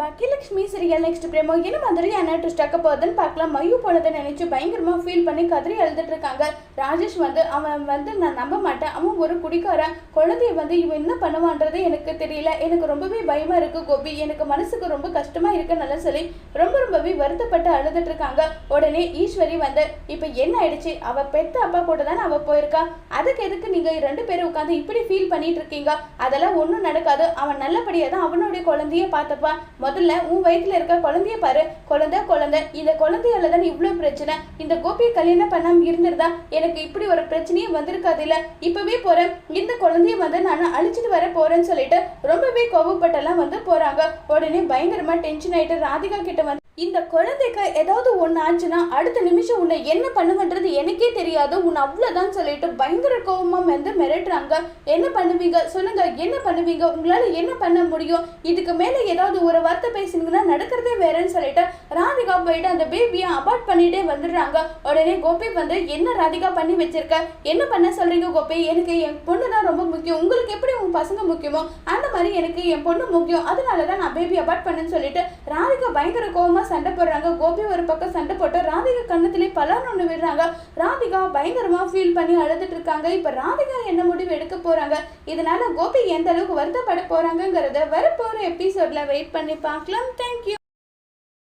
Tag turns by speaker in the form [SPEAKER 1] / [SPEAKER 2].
[SPEAKER 1] Baakiyalakshmi serial next பிரேமோ என்ன மாதிரியான twist ஆக்க போகுதுன்னு பார்க்கலாம். மயு போனதை நினைச்சு பயங்கரமா ஃபீல் பண்ணி கதறி எழுதிட்டு இருக்காங்க. ராஜேஷ் வந்து அவன் வந்து நான் நம்ப மாட்டேன். அவன் ஒரு குடிக்காரன். குழந்தைய வந்து இவன் என்ன பண்ணுவான்றது எனக்கு தெரியல. எனக்கு ரொம்பவே பயமா இருக்கு கோபி. எனக்கு மனசுக்கு ரொம்ப கஷ்டமா இருக்குன்னு சொல்லி ரொம்ப ரொம்பவே வருத்தப்பட்டு அழுதுட்டு இருக்காங்க. உடனே ஈஸ்வரி வந்து இப்போ என்ன ஆயிடுச்சு? அவ பெத்த அப்பா கூட தானே அவ போயிருக்கா? அதுக்கு எதுக்கு நீங்க ரெண்டு பேரும் உட்காந்து இப்படி ஃபீல் பண்ணிட்டு இருக்கீங்க? அதெல்லாம் ஒன்றும் நடக்காது. அவன் நல்லபடியா தான் அவனுடைய குழந்தைய பார்த்துப்பான். முதல்ல உன் வயிற்றுல இருக்க குழந்தைய பாரு. குழந்தை குழந்தை. இந்த குழந்தையால தான் இவ்வளோ பிரச்சனை. இந்த கோபியை கல்யாணம் பண்ணாம இருந்திருந்தா எனக்கு இப்படி ஒரு பிரச்சனையே வந்திருக்காது இல்ல. இப்பவே போறேன். இந்த குழந்தைய வந்து நான் அழிச்சிட்டு வர போறேன்னு சொல்லிட்டு ரொம்பவே கோவப்பட்டெல்லாம் வந்து போறாங்க. உடனே பயங்கரமா டென்ஷன் ஆயிட்டு ராதிகா கிட்ட வந்து இந்த குழந்தைக்கு ஏதாவது ஒன்று ஆச்சுன்னா அடுத்த நிமிஷம் உன்னை என்ன பண்ணுவன்றது எனக்கே தெரியாது. உன்னை அவ்வளோதான் சொல்லிட்டு பயங்கர கோபமாக வந்து மிரட்டுறாங்க. என்ன பண்ணுவீங்க? சொல்லுங்க. என்ன பண்ணுவீங்க? உங்களால் என்ன பண்ண முடியும்? இதுக்கு மேலே ஏதாவது ஒரு வார்த்தை பேசுனீங்கன்னா நடக்கிறதே வேறேன்னு சொல்லிட்டு ராதிகா போயிட்டு அந்த பேபியை அபார்ட் பண்ணிட்டே வந்துடுறாங்க. உடனே கோபி வந்து என்ன ராதிகா பண்ணி வச்சிருக்க? என்ன பண்ண சொல்றீங்க கோபி? எனக்கு என் பொண்ணு தான் ரொம்ப முக்கியம். உங்களுக்கு எப்படி உங்க பசங்க முக்கியமோ அந்த மாதிரி எனக்கு என் பொண்ணு முக்கியம். அதனால தான் நான் பேபி அபார்ட் பண்ணேன்னு சொல்லிட்டு ராதிகா பயங்கர கோபமாக சண்டை போடுறாங்க. கோபி ஒரு பக்கம் சண்டை போட்டு ராதிகா கண்ணத்திலே பலர்னு ஒன்று விடுறாங்க. ராதிகா பயங்கரமாக ஃபீல் பண்ணி அழுதுட்டு இருக்காங்க. இப்போ ராதிகா என்ன முடிவு எடுக்க போகிறாங்க இதனால கோபி எந்த அளவுக்கு வருத்தப்பட போறாங்கங்கிறத வரப்போகிற எபிசோடில் வெயிட் பண்ணி பார்க்கலாம். தேங்க்யூ